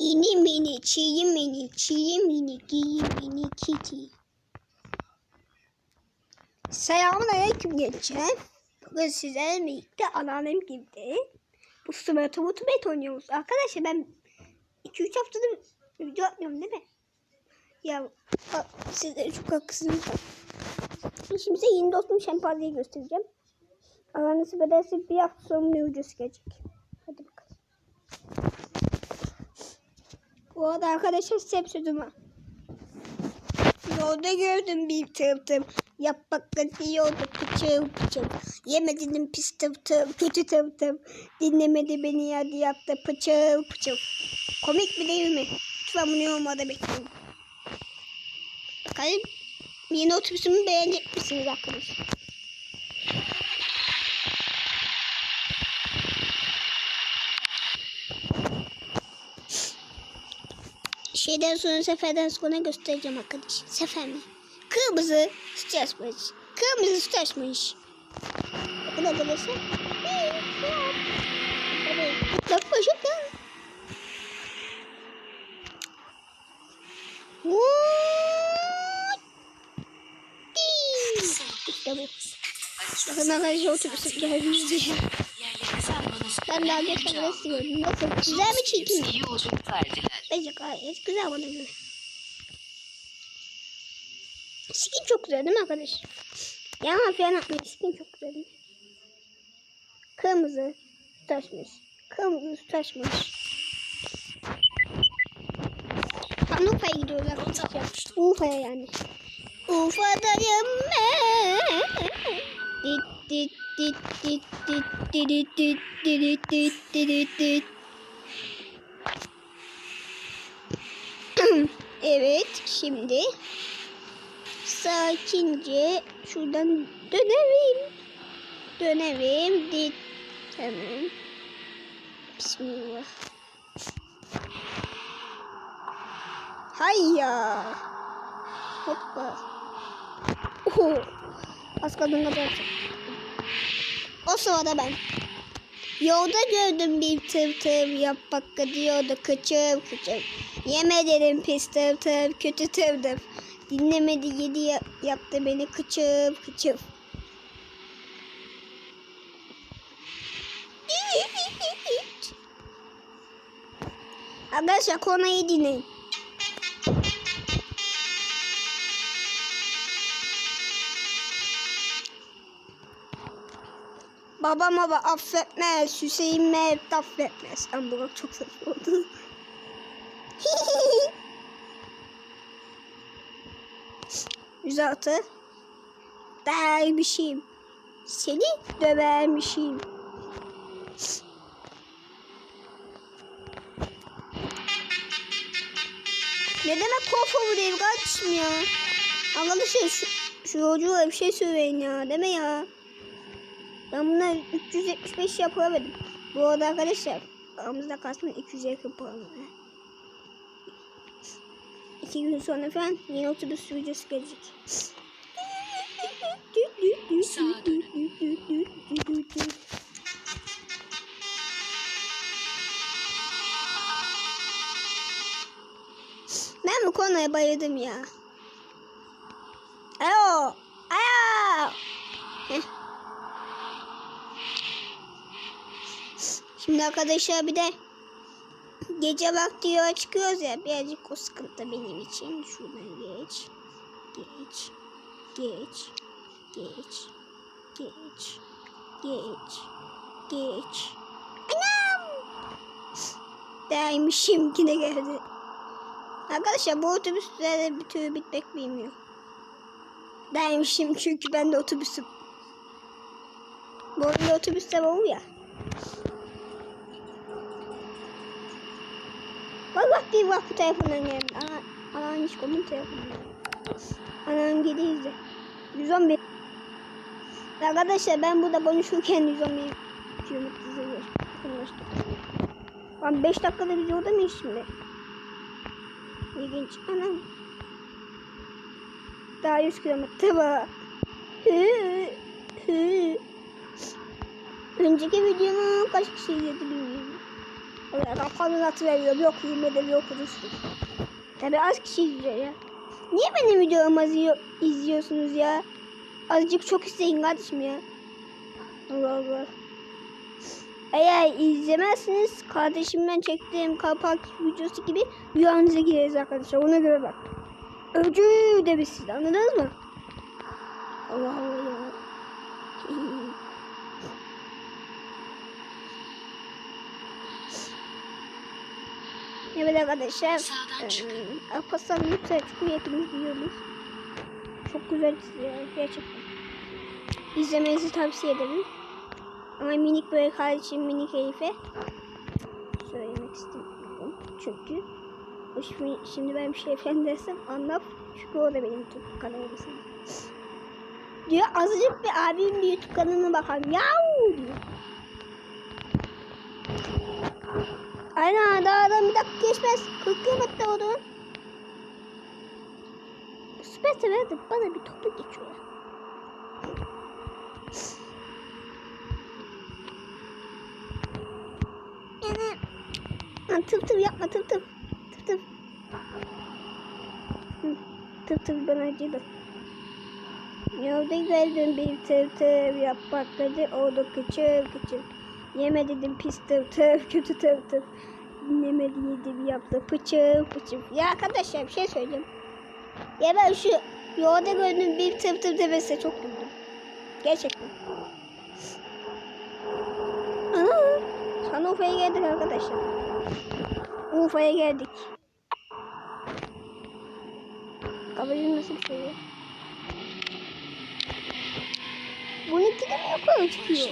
İni mini, çiğ mini, çiğ mini, giyi mini, kiti. Selamun aleyküm gençler. Bugün sizlerle birlikte anneannem gibi bu Smart'a Ultimate oynuyoruz. Arkadaşlar ben 2-3 haftadır video atmıyorum değil mi? Ya bak, sizlere çok haklısınız. Şimdi size yeni dostum şempanzeyi göstereceğim. Allah nasip ederse bir hafta sonra videosu gelecek. Hadi bakalım. Bu arada arkadaşlar hep sözüm var. Yolda gördüm bir tırtım. Yapmakla yolda pıçıl pıçıl. Yemedin pis tırtım, kötü tırtım. Dinlemedi beni yerdi yaptı pıçıl pıçıl. Komik mi değil mi? Lütfen bunu yorumlarda bekleyin. Bakalım yeni otobüsümü beğenecek misiniz arkadaşlar? Şeyden sonra seferden sonra göstereceğim arkadaş. Sefer mi? Kırmızı süt açmış. Kırmızı süt açmış. Bakın arkadaşlar. Yapma şaka. Bakın arkadaşlar otobüsüm gelmiş diye. Ben daha geçen nasıl gördüm? Bakın güzel bir çekim. İyi yolculuklar dilerim. Bence gayet güzel bana göre. Skin çok güzel değil mi arkadaş? Yalan falan atmayın. Skin çok güzel değil mi? Kırmızı taşmış. Kırmızı taşmış. Tam Ufa'ya gidiyoruz arkadaşlar. Ufa'ya yani. Ufa'dayım ben. Dit dit dit dit dit dit dit dit dit dit dit dit. Evet şimdi sakince şuradan dönelim. Dönelim. Dit. Tamam. Bismillah. Hayya. Hoppa. Oho. Az kadın kadar. O sırada ben. Yolda gördüm bir tır tır yapmak diyordu kıçım kıçım. Yeme dedim pis tır tır kötü tırdır. Dinlemedi yedi ya- yaptı beni kıçım kıçım. Arkadaşlar konuyu dinleyin. Baba baba affetmez. Hüseyin Mehmet affetmez. Ama bu çok saçma oldu. Yüz. Dermişim. Seni dövermişim. Ne demek kol değil kardeşim ya. Arkadaşlar şu, şu yolcuya bir şey söyleyin ya. Deme ya. Ben buna 375 yapamadım. Bu arada arkadaşlar aramızda kalsın 200 yakın puan var. İki gün sonra falan yeni otobüs videosu gelecek. Ben bu konuya bayıldım ya. Alo. Şimdi arkadaşlar bir de gece vakti yola çıkıyoruz ya birazcık o sıkıntı benim için. Şuradan geç. Geç. Geç. Geç. Geç. Geç. Geç. Anam. Değmişim yine geldi. Arkadaşlar bu otobüslerde bir türlü bitmek bilmiyor. Değmişim çünkü ben de otobüsüm. Bu arada otobüste var ya. Bak bak bir bak bu telefondan geldi. Ana, anam hiç kolum telefondan Anam gidi izle. 111. Arkadaşlar ben burada konuşurken 111 kilometre konuştum. Ben 5 dakikada biz orada mıyız şimdi? İlginç. Anam. Daha 100 kilometre var. Hı, hı. Önceki videomu kaç kişi izledi bilmiyorum. Adam falan atı veriyor. Yemin ederim yok olursun. Tabi az kişi izliyor ya. Niye benim videomu izliyorsunuz ya? Azıcık çok isteyin kardeşim ya. Allah Allah. Eğer izlemezseniz kardeşimden çektiğim kapak videosu gibi rüyanıza gireriz arkadaşlar. Ona göre bak. Öcü de siz anladınız mı? Allah Allah ya. Sağdan çıkın. Ee, Alparslan lütfen çıkıyor hepiniz biliyorsunuz. Çok güzel çiziyor gerçekten. İzlemenizi tavsiye ederim. Ama minik böyle kardeşim minik Elif'e söylemek istemiyorum. Çünkü şimdi, şimdi ben bir şey efendim desem anlar. Çünkü o da benim YouTube kanalımsın. Diyor azıcık bir abim bir YouTube kanalına bakalım. Yahu diyor. Aynen daha adam bir dakika geçmez. 40 kilometre oldu. Süper severdim. Bana bir topu geçiyor. Yani Lan tıp tıp yapma tıp tıp. Tıp tıp. Hı, Tıp tıp bana acıdı. Yolda geldim bir tıp tıp yapmak dedi. Oldu küçük küçük. Yeme dedim pis tıp tıp kötü tıp tıp. Dinlemedi yedim yaptı pıçıl pıçıl. Ya arkadaşlar bir şey söyleyeyim. Ya ben şu yolda gördüğüm bir tıp tıp demese çok güldüm. Gerçekten. Ana. Şanlıurfa'ya geldik arkadaşlar. Urfa'ya geldik. Kabaca nasıl bir şey ya? Bununki de mi yukarı çıkıyor?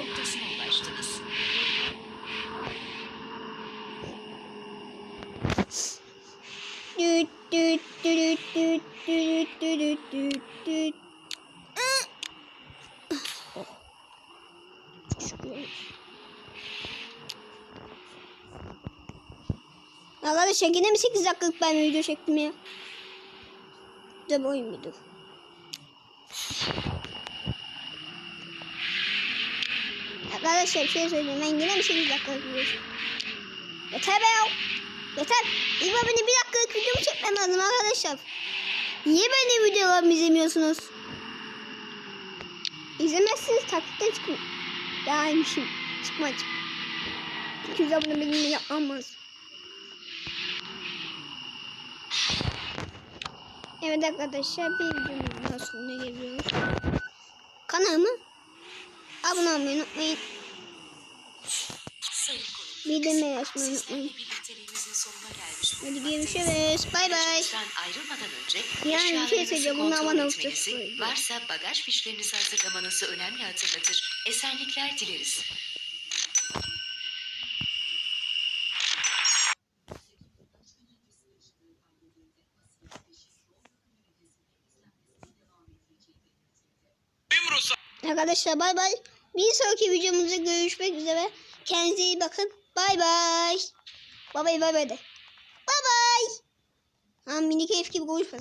Arkadaşlar yine mi 8 dakikalık ben video çektim ya? Dur bu oyun bir dur. Arkadaşlar bir şey söyleyeyim. Ben yine mi 8 dakikalık video çektim? Yeter be. Yeter. İlk beni bir dakikalık videomu çekmem lazım arkadaşlar. Niye benim videolarımı izlemiyorsunuz? İzlemezsiniz takipten çıkın. Yaymışım. Çıkma çık. 200 abone benim yapmam lazım. Evet arkadaşlar bir videomuzun daha sonuna geliyoruz. Kanalıma abone olmayı unutmayın. Bildirimleri açmayı unutmayın. Hadi görüşürüz. Bay bay. Ayrılmadan önce Yani bir şey söyleyeceğim, bundan bana varsa bagaj fişlerinizi hazırlamanızı önemli hatırlatır. Esenlikler dileriz. Arkadaşlar bay bay. Bir sonraki videomuzda görüşmek üzere. Kendinize iyi bakın. Bay bay. Bay bay bay bay de. Bay bay. Ha mini keyif gibi konuşma